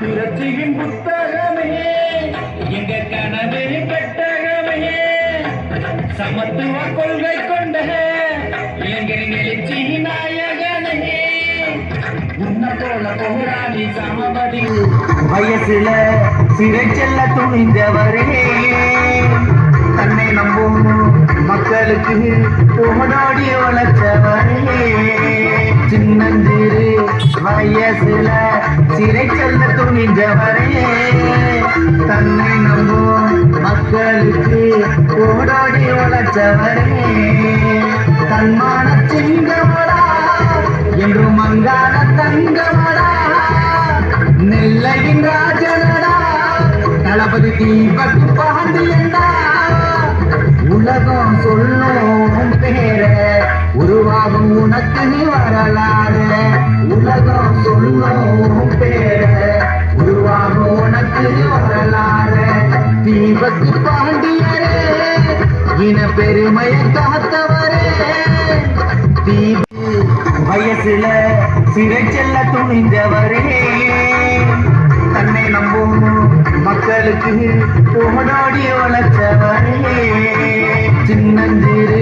புரட்சியின் புத்தகமே. எங்க கனவே பெட்டகமே. சமத்துவ கொள்கை கொண்ட இளைஞரின் எழுச்சி நாயகனே. உன்ன போல போராடி சமபதி. வயசுல சிறை செல்ல துணிந்தவரே. மக்களுக்கு போராடி வளர்த்தவரே சின்னஞ்சிறு வயசுல சிறை செல்ல துணிஞ்சவரே தன்னை நம்பும் மக்களுக்கு போராடி வளர்த்தவரே தன்மான சிங்கமடா என்றும் மங்கான தங்கமடா. நெல்லையின் ராஜனடா. தளபதி தீபக் உனக்கு வரலாறு. உலகம் சொல்லும் பேர. உருவாகும் உனக்கு வரலாறு. தீபத்து பாண்டியரே. இன பெருமையை காத்தவரே. தீப வயசுல சிறை செல்ல துணிந்தவரே. தன்னை நம்பும் மக்களுக்கு போராடி வளர்த்தவரே சின்னஞ்சிறு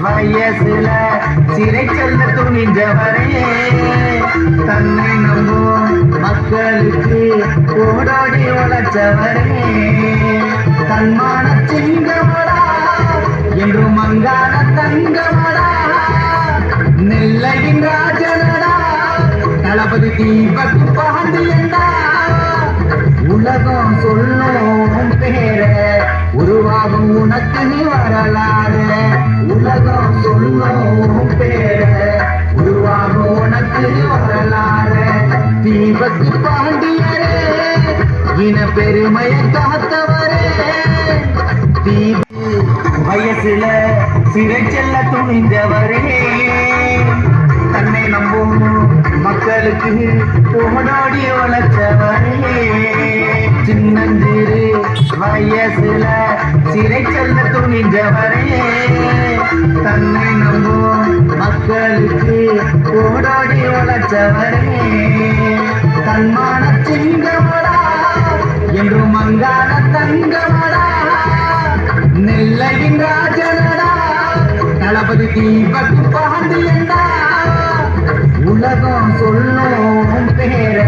வயசுல சிறை செல்ல துணிந்தவரே தன்னை நம்பும் மக்களுக்கு ஓடோடி உழைச்சவரே. தன்மான சிங்கமடா என்றும் மங்கான தங்கமடா நெல்லையின் ராஜனடா தளபதி தீபக் பகந்து என்றார் உலகம் சொல்லும் பேர உருவாகும் உனக்கு நீ தீபத்து பாண்டியரே இன பெருமையை காத்தவரே தீப வயசுல சிறை செல்ல துணிந்தவரே. தன்னை நம்பும் மக்களுக்கு போனாடி வளர்த்தவரே. வயசுல சிறை செல்ல துணிந்தவரே தன்னை நம்பும் மக்களுக்கு போராடி வளர்த்தவரே தன்மான சிங்கமடா என்றும் மங்கான தங்கமடா. நெல்லையின் ராஜனடா தளபதி தீபக் பாண்டியண்டா உலகம் சொல்லும் பேர.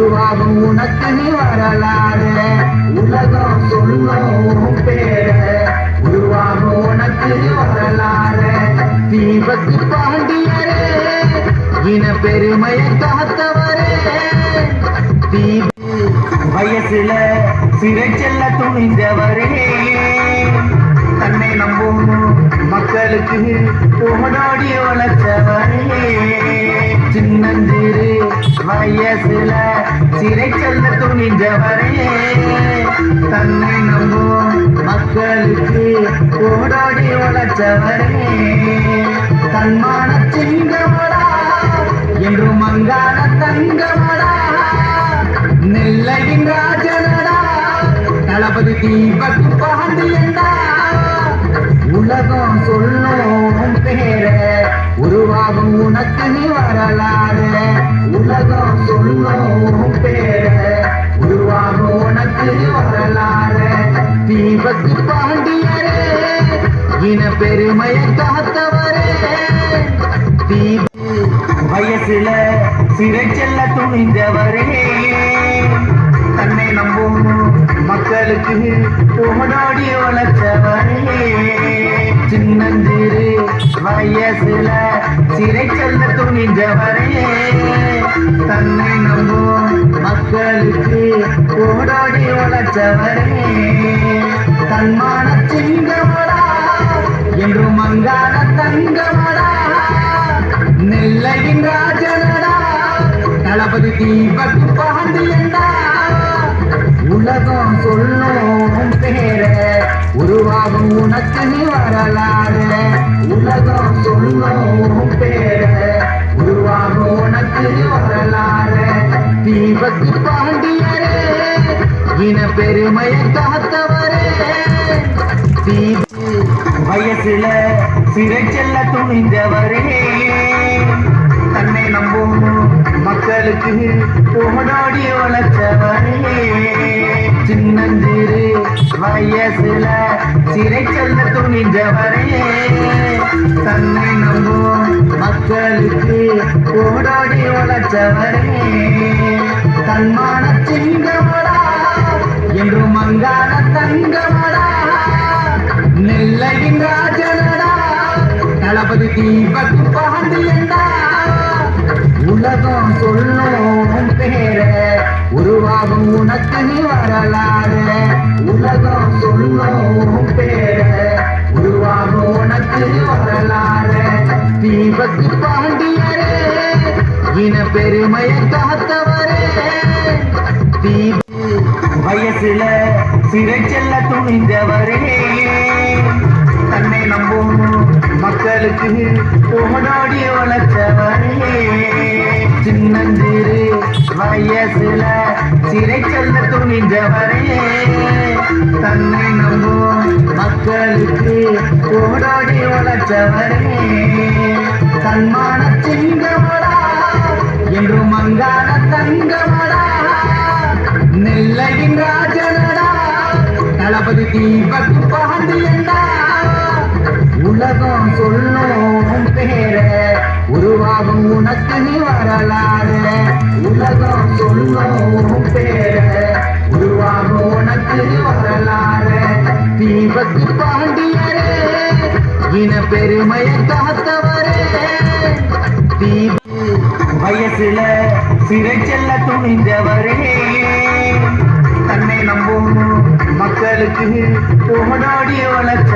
உருவாகும் உனக்கு நீ வரலாறு. உலகம் சொல்லும் பேர. உருவாகும் உனக்கு நீ வரலாறு. தீபத்து பாண்டியரே இன பெருமையை காத்தவரே. தீப வயசுல சிறை செல்ல துணிந்தவரே. தன்னை நம்பும் மக்களுக்கு போனாடி வளர்த்தவரே சின்னஞ்சிறு வயசுல சிறை செல்ல துணிந்தவரே தன்னை நம்பும் மக்களுக்கு. போராடி வளர்த்தவரே தன்மான சிங்கமடா என்றும் மங்கான தங்கமடா நெல்லையின் ராஜனடா. தளபதி தீபக் பாண்டியண்டா உலகம் சொல்லும் பேர. உருவாகும் உனக்கு நீ வரலாறு இன பெருமையை காத்தவரே. வயசுல சிறை செல்ல துணிந்தவரே. தன்னை நம்பும் மக்களுக்கு போராடி வளர்த்தவரே சின்னஞ்சிறு வயசுல சிறை செல்ல துணிந்தவரே. தன்னை நம்பும் மக்களுக்கு போராடி வளர்த்தவரே தன்மான சிங்கமடா என்று மங்கான தங்கமடா. நெல்லையின் ராஜனடா. தளபதி தீபக்கு தீபக் என்றா உலகம் சொல்லும் பேர உருவாகும் உனக்கு நீ வரலாறு. உலகம் சொல்லும் பேர உருவாகும் உனக்கு நீ வரலாறு. தீபக்கு பாண்டியரே இன பெருமையை காத்தவரே. தீப வயசுல சிறை செல்ல துணிந்தவரே. தன்னை நம்பும் மக்களுக்கு போடாடி உழைச்சவரே. சின்னஞ்சிறு வயசுல சிறை செல்ல துணிந்தவரே. தன்னை நம்பும் மக்களுக்கு போடாடி உழைச்சவரே. தன்மான சிங்கமடா என்றும் மங்கான தங்கமடா நெல்லையின் ராஜனடா. தளபதி தீபத்து தீபக்கு பாண்டியண்டா உலகம் சொல்லும் பேர உருவாகும் உனக்கு நீ வரலாறு. உலகம் சொல்லும் பேர உருவாகும் உனக்கு நீ வரலாறு. தீபத்து பாண்டியரே இன பெருமையை காத்தவரே. தீப வயசுல சிறை செல்ல துணிந்தவரே. கண்ணை நம்பும் மக்களுக்கு போடாடி வளர்ச்சவரே சின்னஞ்சிறு வயசுல சிறை செல்ல துணிந்தவரே தன்னை நம்பும் மக்களுக்கு போடாடி வளர்ச்சவரே தன்மான சிங்கமடா என்றும் மங்கான தங்கமடா. நெல்லையின் ராஜனடா தளபதி தீபக் பாண்டியண்டா உலகம் சொல்லும் பேர உருவாகும் உனக்கு நீ வரலாறு. உலகம் சொல்லும் பேர உருவாகும் உனக்கு நீ வரலாறு. தீபத்து பாண்டியரே இன பெருமையை காத்தவரே. வயசுல சிறை செல்ல துணிந்தவரே. தன்னை நம்பும் மக்களுக்கு போடாடி வளர்ச்சி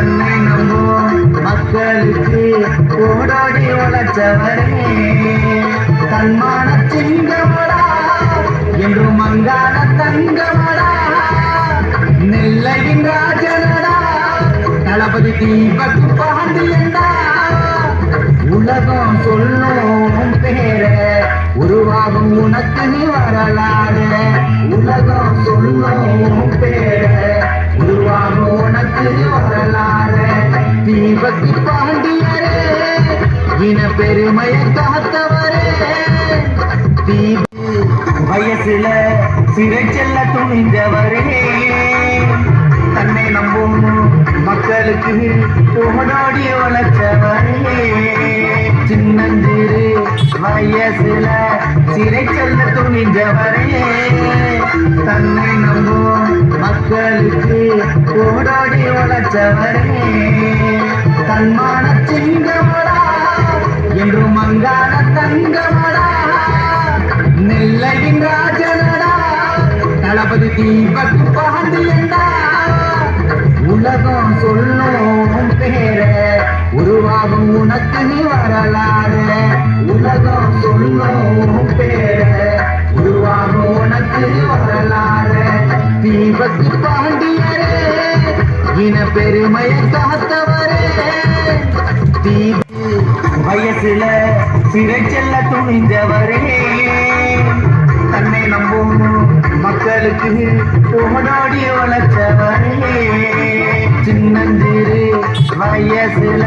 தன்னை நம்பும் மக்களுக்கு போடாடி உழைச்சவரே தன்மான சிங்கமடா என்று மங்கான தங்கமடா நெல்லையின் ராஜனடா தளபதி தீபக் பாண்டியண்டா உலகம் சொல்லும் பேர உருவாகும் உனக்கு நீ வரலாறு. உலகம் சொல்லும் சிறை செல்ல துணிந்தவரே. தன்னை நம்பும் மக்களுக்கு போடாடி வளர்ச்சவரே சின்னஞ்சிறு வயசுல சிறை செல்ல துணிந்தவரே. தன்னை நம்பும் மக்களுக்கு போடாடி வளர்ச்சவரே தளபதி பாண்டியண்டா உலகம் சொல்லும் பேர. உருவாகும் உனக்கு நீ வரலாறு. உலகம் சொல்லும் பேர. உருவாகும் உனக்கு நீ வரலாறு. தீபத்து பாண்டியரே இன பெருமையை காத்தவரே. தீப வயசுல சிறை செல்ல துணிந்தவரே. மக்களுக்கு போடாடி வளர்ச்சவரே சின்னஞ்சிறு வயசுல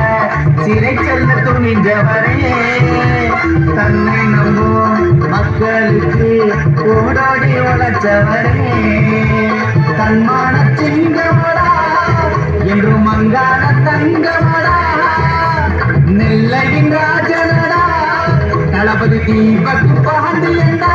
சிறை செல்ல துணிந்தவரே தன்னை நம்பும் மக்களுக்கு போடாடி உழைச்சவரே தன்மான சிங்கமடா என்றும் மங்கான தங்கமடா. நெல்லையின் ராஜனடா தளபதி தீபக் பாண்டியண்டா